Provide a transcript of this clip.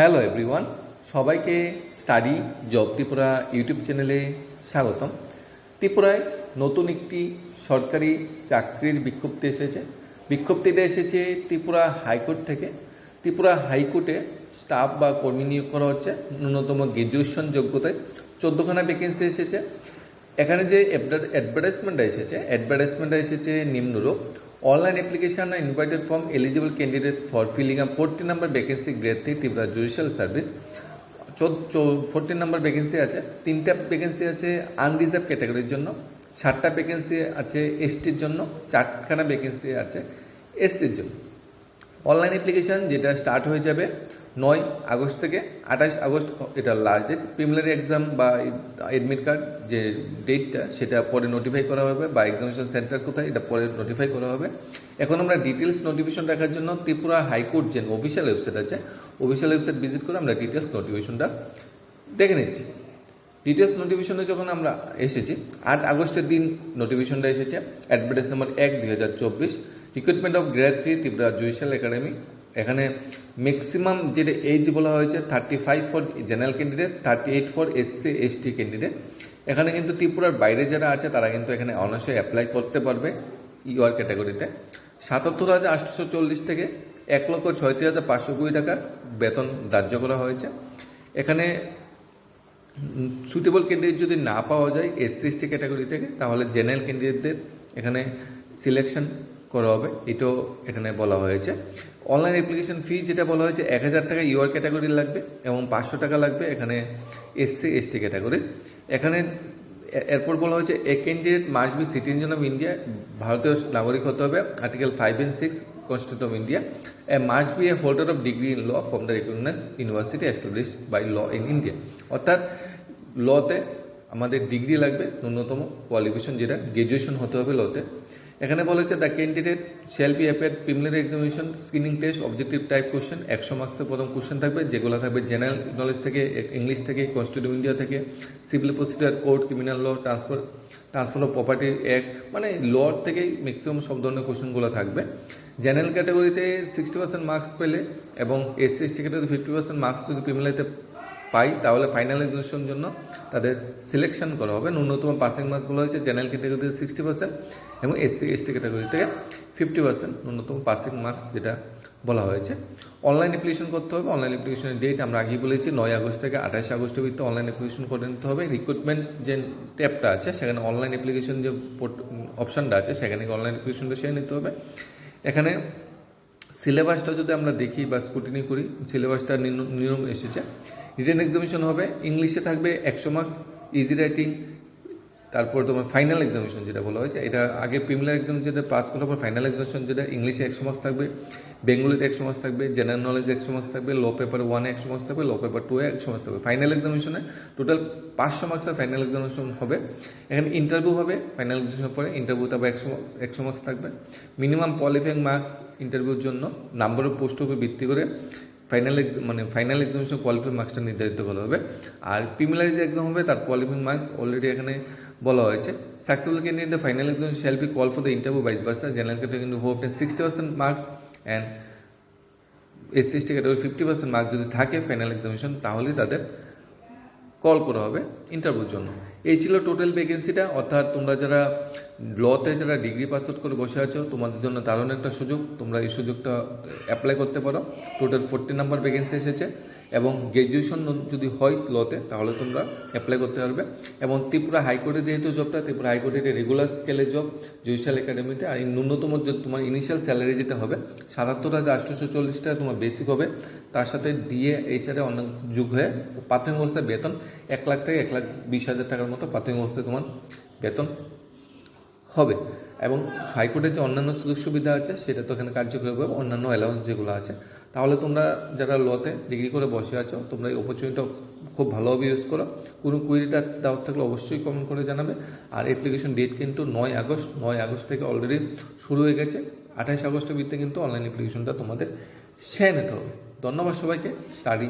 Hello everyone সবাইকে study job Tripura YouTube চ্যানেলে স্বাগতম। ত্রিপুরায় নতুন একটি সরকারি চাকরির বিজ্ঞপ্তি এসেছে। বিজ্ঞপ্তিটা এসেছে ত্রিপুরা হাইকোর্ট থেকে। ত্রিপুরা হাইকোর্টে স্টাফ বা কর্মী নিয়োগ করা হচ্ছে ন্যূনতম গ্র্যাজুয়েশন যোগ্যতায়। চোদ্দোখানা ভ্যাকেন্সি এসেছে। এখানে যে অ্যাডভার্টাইজমেন্টটা এসেছে অ্যাডভার্টাইজমেন্টটা এসেছে নিম্নরূপ। Online application invited form eligible candidate for filling up forty number vacancy grade three Tripura judicial service fourteen number vacancy আছে, তিনটা ভ্যাকেন্সি আছে আনরিজার্ভ ক্যাটাগরির জন্য, ষাটটা ভ্যাকেন্সি আছে এসটির জন্য, চারখানা ভ্যাকেন্সি আছে এসসির জন্য। অনলাইন অ্যাপ্লিকেশান যেটা স্টার্ট হয়ে যাবে নয় আগস্ট থেকে আঠাশ আগস্ট এটা লাস্ট ডেট প্রিমিলারি এক্সাম বা এডমিট কার্ড যে ডেটটা সেটা পরে নোটিফাই করা হবে বা এক্সামিনেশন সেন্টার কোথায়, এটা পরে নোটিফাই করা হবে। এখন আমরা ডিটেলস নোটিফিকেশন দেখার জন্য ত্রিপুরা হাইকোর্ট যে অফিসিয়াল ওয়েবসাইট আছে অফিসিয়াল ওয়েবসাইট ভিজিট করে আমরা ডিটেলস নোটিফিকেশনটা দেখে নিচ্ছি। ডিটেলস নোটিফিকেশনে যখন আমরা এসেছি, আট আগস্টের দিন নোটিফিকেশনটা এসেছে। অ্যাডভার্টাইজ নাম্বার এক দুই হাজার চব্বিশ। Recruitment of grade three Tripura judicial academy এখানে ম্যাক্সিমাম যেটা এজ বলা হয়েছে thirty five for general candidate thirty eight for SC ST candidate এখানে কিন্তু ত্রিপুরার বাইরে যারা আছে, তারা কিন্তু এখানে অনার্সে অ্যাপ্লাই করতে পারবে ইউআর ক্যাটাগরিতে সাতাত্তর হাজার আটশোশো চল্লিশ থেকে এক লক্ষ ছয়ত্রিশ হাজার পাঁচশো কুড়ি টাকা বেতন ধার্য করা হয়েছে। এখানে সুটেবল ক্যান্ডিডেট যদি না পাওয়া যায় এসসি এসটি ক্যাটাগরি থেকে, তাহলে জেনারেল ক্যান্ডিডেটদের এখানে সিলেকশন করা হবে, এটাও এখানে বলা হয়েছে। অনলাইন অ্যাপ্লিকেশন ফি যেটা বলা হয়েছে, এক হাজার টাকা ইউআর ক্যাটাগরি লাগবে এবং পাঁচশো টাকা লাগবে এখানে এসসি এসটি ক্যাটাগরি এখানে এরপর বলা হয়েছে a candidate must be citizen of India ভারতীয় নাগরিক হতে হবে article five and six constitution of India a must be a holder of degree in law from the recognise university establish by law in India অর্থাৎ লতে আমাদের degree লাগবে, ন্যূনতম qualification যেটা গ্র্যাজুয়েশন হতে হবে লতে এখানে বলা হচ্ছে the candidate shall be appear preliminary examination screening test objective type question একশো মার্কসের প্রথম কোশ্চেন থাকবে, যেগুলো থাকবে জেনারেল নলেজ থেকে ইংলিশ থেকে কনস্টিটিউট ইন্ডিয়া থেকে civil procedure code criminal law transfer transfer of property act মানে ল থেকেই ম্যাক্সিমাম সব ধরনের কোশ্চেনগুলো থাকবে। জেনারেল ক্যাটাগরিতে সিক্সটি পার্সেন্ট মার্কস পেলে এবং SC ST category fifty percent marks যদি প্রিমিনারিতে পাই, তাহলে ফাইনাল এক্সামিনেশন জন্য তাদের সিলেকশন করা হবে। ন্যূনতম পাসিং মার্কস বলা হয়েছে জেনারেল ক্যাটাগরিতে সিক্সটি পার্সেন্ট এবং এসসি এসটি ক্যাটাগরি থেকে ফিফটি পার্সেন্ট ন্যূনতম পাসিং মার্কস যেটা বলা হয়েছে। অনলাইন অ্যাপ্লিকেশন করতে হবে। অনলাইন অ্যাপ্লিকেশনের ডেট আমরা আগেই বলেছি, নয় আগস্ট থেকে আঠাশে আগস্টের ভিতরে অনলাইন অ্যাপ্লিকেশন করে নিতে হবে। রিক্রুটমেন্ট যে ট্যাবটা আছে, সেখানে অনলাইন অ্যাপ্লিকেশন যে অপশানটা আছে, সেখানে অনলাইন অ্যাপ্লিকেশনটা সেরে নিতে হবে। এখানে সিলেবাসটা যদি আমরা দেখি বা স্কুটিনি করি, সিলেবাসটা নিয়ম এসেছে। রিটেন এক্সামিশন হবে ইংলিশে থাকবে একশো মার্কস ইজি রাইটিং তারপর তোমার ফাইনাল এক্সামিনেশন যেটা বলা হয়েছে, এটা আগে প্রিমিলার এক্সাম যেটা পাস করার পর ফাইনাল এক্সামিনেশন যেটা ইংলিশে একশো মার্কস থাকবে বেঙ্গলিতে একশো মার্কস থাকবে জেনারেল নলেজে একশো মার্কস থাকবে ল পেপার ওয়ানে একশো মার্কস থাকবে ল পেপার টুয়ে একশো মার্কস থাকবে। ফাইনাল এক্সামিনেশনে টোটাল পাঁচশো মার্কসের ফাইনাল এক্সামিনেশন হবে। এখানে ইন্টারভিউ হবে ফাইনাল এক্সামিনেশন পরে ইন্টারভিউতে আবার একশো একশো মার্কস থাকবে। মিনিমাম কোয়ালিফাইং মার্কস ইন্টারভিউর জন্য নাম্বার অফ পোস্টের উপর ভিত্তি করে। ফাইনাল মানে ফাইনাল এক্সামিনেশন কোয়ালিফাইং মার্কসটা নির্ধারিত করা হবে। আর প্রিমিলারি যে এক্সাম হবে, তার কোয়ালিফাইং মার্কস অলরেডি এখানে বলা হয়েছে। Successful candidate the final exam shall be call for the interview বাইশ পার্সেন্ট জেনারেল ক্যাটাগরি কিন্তু hope ten sixty percent marks and SC ST category fifty percent marks যদি থাকে ফাইনাল এক্সামিনেশন তাহলেই তাদের call করা হবে ইন্টারভিউর জন্য। এই ছিল টোটাল ভ্যাকেন্সিটা অর্থাৎ তোমরা যারা লতে যারা ডিগ্রি পাস আউট করে বসে আছো, তোমাদের জন্য দারুণ একটা সুযোগ। তোমরা এই সুযোগটা অ্যাপ্লাই করতে পারো। টোটাল ফোরটি নাম্বার ভ্যাকেন্সি এসেছে। এবং গ্র্যাজুয়েশন যদি হয় লতে, তাহলে তোমরা অ্যাপ্লাই করতে পারবে। এবং ত্রিপুরা হাইকোর্টে যেহেতু জবটা ত্রিপুরা হাইকোর্টে এটা রেগুলার স্কেলে জব জুডিশিয়াল একাডেমিতে আর ন্যূনতম যে তোমার ইনিশিয়াল স্যালারি যেটা হবে, সাতাত্তর হাজার আটশোশো চল্লিশ টাকা তোমার বেসিক হবে। তার সাথে ডিএ এইচআরে অনেক যুগ হয়ে প্রাথমিক অবস্থায় বেতন, এক লাখ থেকে এক লাখ বিশ হাজার টাকার মতো প্রাথমিক অবস্থায় তোমার বেতন হবে। এবং হাইকোর্টের যে অন্যান্য সুযোগ সুবিধা আছে, সেটা তো এখানে কার্যকরী হবে। অন্যান্য অ্যালাউন্স যেগুলো আছে তাহলে তোমরা যারা লতে ডিগ্রি করে বসে আছো, তোমরা এই অপরচুনিটিটা খুব ভালোভাবে ইউজ করো। কোনো কুইরিটা দেওয়ার থাকলে অবশ্যই কমেন্ট করে জানাবে। আর অ্যাপ্লিকেশন ডেট কিন্তু নয় আগস্ট নয় আগস্ট থেকে অলরেডি শুরু হয়ে গেছে। আঠাশ আগস্টের ভিত্তিতে কিন্তু অনলাইন অ্যাপ্লিকেশনটা তোমাদের শেয়ার নিতে হবে। ধন্যবাদ সবাইকে। স্টাডি